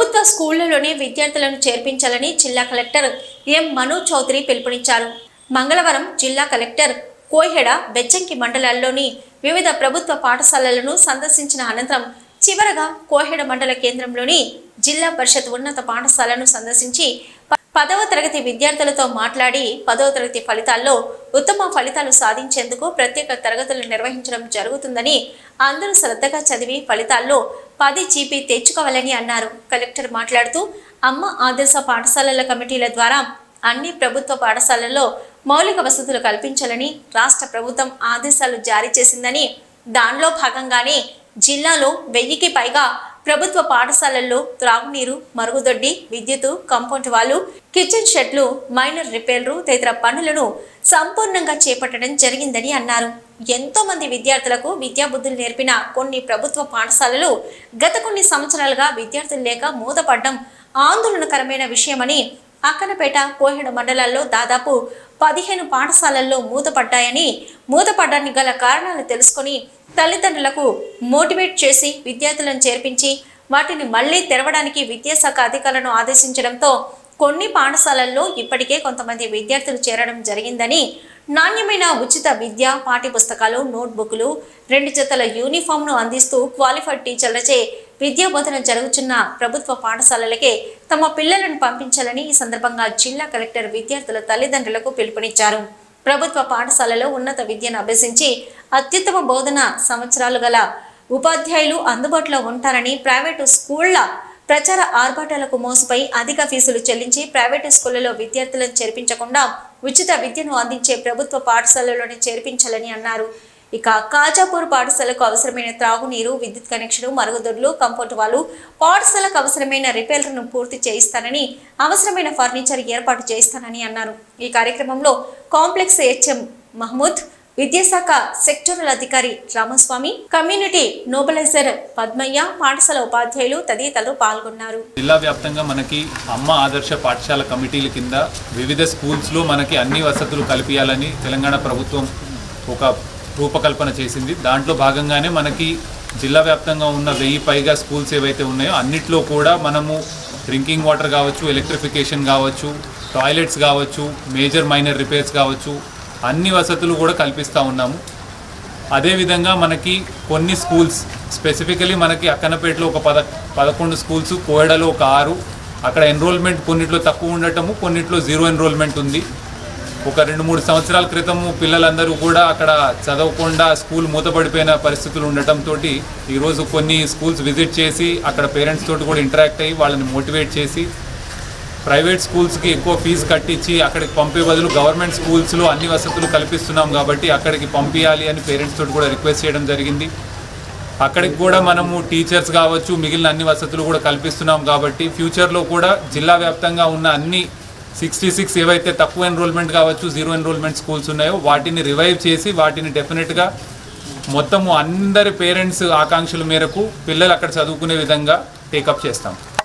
ప్రభుత్వ స్కూళ్ళలోనే విద్యార్థులను చేర్పించాలని జిల్లా కలెక్టర్ ఎం మను చౌదరి పిలుపునిచ్చారు. మంగళవారం జిల్లా కలెక్టర్ కోహెడ బెచ్చంకి మండలాల్లోని వివిధ ప్రభుత్వ పాఠశాలలను సందర్శించిన అనంతరం చివరగా కోహెడ మండల కేంద్రంలోని జిల్లా పరిషత్ ఉన్నత పాఠశాలను సందర్శించి ప- పదవ తరగతి విద్యార్థులతో మాట్లాడి పదవ తరగతి ఫలితాల్లో ఉత్తమ ఫలితాలు సాధించేందుకు ప్రత్యేక తరగతులు నిర్వహించడం జరుగుతుందని అందరూ శ్రద్ధగా చదివి ఫలితాల్లో పది జీపీ తెచ్చుకోవాలని అన్నారు. కలెక్టర్ మాట్లాడుతూ అమ్మ ఆదర్శ పాఠశాలల కమిటీల ద్వారా అన్ని ప్రభుత్వ పాఠశాలల్లో మౌలిక వసతులు కల్పించాలని రాష్ట్ర ప్రభుత్వం ఆదేశాలు జారీ చేసిందని దానిలో భాగంగానే జిల్లాలో వెయ్యికి పైగా ప్రభుత్వ పాఠశాలల్లో త్రాగునీరు మరుగుదొడ్డి విద్యుత్ కంపౌండ్ వాళ్ళు కిచెన్ షెడ్లు మైనర్ రిపేర్లు తదితర పనులను సంపూర్ణంగా చేపట్టడం జరిగిందని అన్నారు. ఎంతో మంది విద్యార్థులకు విద్యాబుద్ధులు నేర్పిన కొన్ని ప్రభుత్వ పాఠశాలలు గత కొన్ని సంవత్సరాలుగా విద్యార్థులు లేక మూతపడ్డం ఆందోళనకరమైన విషయమని అక్కనపేట కోహెడు మండలాల్లో దాదాపు పదిహేను పాఠశాలల్లో మూతపడ్డాయని మూతపడ్డానికి గల కారణాలు తెలుసుకొని తల్లిదండ్రులకు మోటివేట్ చేసి విద్యార్థులను చేర్పించి వాటిని మళ్ళీ తెరవడానికి విద్యాశాఖ అధికారులను ఆదేశించడంతో కొన్ని పాఠశాలల్లో ఇప్పటికే కొంతమంది విద్యార్థులు చేరడం జరిగిందని నాణ్యమైన ఉచిత విద్య పాఠ్యపుస్తకాలు నోట్బుక్లు రెండు జతల యూనిఫామ్ను అందిస్తూ క్వాలిఫైడ్ టీచర్లచే విద్యా బోధన జరుగుతున్న ప్రభుత్వ పాఠశాలలకే తమ పిల్లలను పంపించాలని ఈ సందర్భంగా జిల్లా కలెక్టర్ విద్యార్థుల తల్లిదండ్రులకు పిలుపునిచ్చారు. ప్రభుత్వ పాఠశాలలో ఉన్నత విద్యను అభ్యసించి అత్యుత్తమ బోధన సంవత్సరాలు గల ఉపాధ్యాయులు అందుబాటులో ఉంటారని ప్రైవేటు స్కూళ్ళ ప్రచార ఆర్భాటాలకు మోసపై అధిక ఫీజులు చెల్లించి ప్రైవేటు స్కూళ్ళలో విద్యార్థులను చేర్పించకుండా ఉచిత విద్యను అందించే ప్రభుత్వ పాఠశాలలోనే చేర్పించాలని అన్నారు. ఇక కాజాపూర్ పాఠశాలకు అవసరమైన త్రాగునీరు విద్యుత్ కనెక్షన్ మరుగుదొడ్లు కంపౌండ్ వాళ్ళు పాఠశాలకు అవసరమైన రిపేర్లను పూర్తి చేయిస్తానని అవసరమైన ఫర్నిచర్ ఏర్పాటు చేయిస్తానని అన్నారు. ఈ కార్యక్రమంలో కాంప్లెక్స్ హెచ్ఎం మహమూద్ విద్యాశాఖ సెక్టరల్ అధికారి రామస్వామి కమ్యూనిటీ నోబలైజర్ పద్మయ్య పాఠశాల ఉపాధ్యాయులు తదితరులు పాల్గొన్నారు. జిల్లా వ్యాప్తంగా మనకి అమ్మ ఆదర్శ పాఠశాల కమిటీల కింద వివిధ స్కూల్స్లో మనకి అన్ని వసతులు కల్పించాలని తెలంగాణ ప్రభుత్వం ఒక రూపకల్పన చేసింది. దాంట్లో భాగంగానే మనకి జిల్లా వ్యాప్తంగా ఉన్న వెయ్యి పైగా స్కూల్స్ ఏవైతే ఉన్నాయో అన్నిట్లో కూడా మనము డ్రింకింగ్ వాటర్ కావచ్చు ఎలక్ట్రిఫికేషన్ కావచ్చు టాయిలెట్స్ కావచ్చు మేజర్ మైనర్ రిపేర్స్ కావచ్చు అన్ని వసతులు కూడా కల్పిస్తూ ఉన్నాము. అదేవిధంగా మనకి కొన్ని స్కూల్స్ స్పెసిఫికలీ మనకి అక్కనపేటలో ఒక పద పదకొండు స్కూల్స్ కోయడలో ఒక ఆరు అక్కడ ఎన్రోల్మెంట్ కొన్నిట్లో తక్కువ ఉండటము కొన్నిట్లో జీరో ఎన్రోల్మెంట్ ఉంది. ఒక రెండు మూడు సంవత్సరాల క్రితము పిల్లలందరూ కూడా అక్కడ చదవకుండా స్కూల్ మూతపడిపోయిన పరిస్థితులు ఉండటంతో ఈరోజు కొన్ని స్కూల్స్ విజిట్ చేసి అక్కడ పేరెంట్స్ తోటి కూడా ఇంటరాక్ట్ అయ్యి వాళ్ళని మోటివేట్ చేసి ప్రైవేట్ స్కూల్స్కి ఎక్కువ ఫీజు కట్టించి అక్కడికి పంపే బదులు గవర్నమెంట్ స్కూల్స్లో అన్ని వసతులు కల్పిస్తున్నాం కాబట్టి అక్కడికి పంపించాలి అని పేరెంట్స్ తోటి కూడా రిక్వెస్ట్ చేయడం జరిగింది. అక్కడికి కూడా మనము టీచర్స్ కావచ్చు మిగిలిన అన్ని వసతులు కూడా కల్పిస్తున్నాం కాబట్టి ఫ్యూచర్లో కూడా జిల్లా వ్యాప్తంగా ఉన్న అన్ని సిక్స్టీ సిక్స్ ఏవైతే తక్కువ ఎన్రోల్మెంట్ కావచ్చు జీరో ఎన్రోల్మెంట్ స్కూల్స్ ఉన్నాయో వాటిని రివైవ్ చేసి వాటిని డెఫినెట్గా మొత్తము అందరి పేరెంట్స్ ఆకాంక్షల మేరకు పిల్లలు అక్కడ చదువుకునే విధంగా టేకప్ చేస్తాం.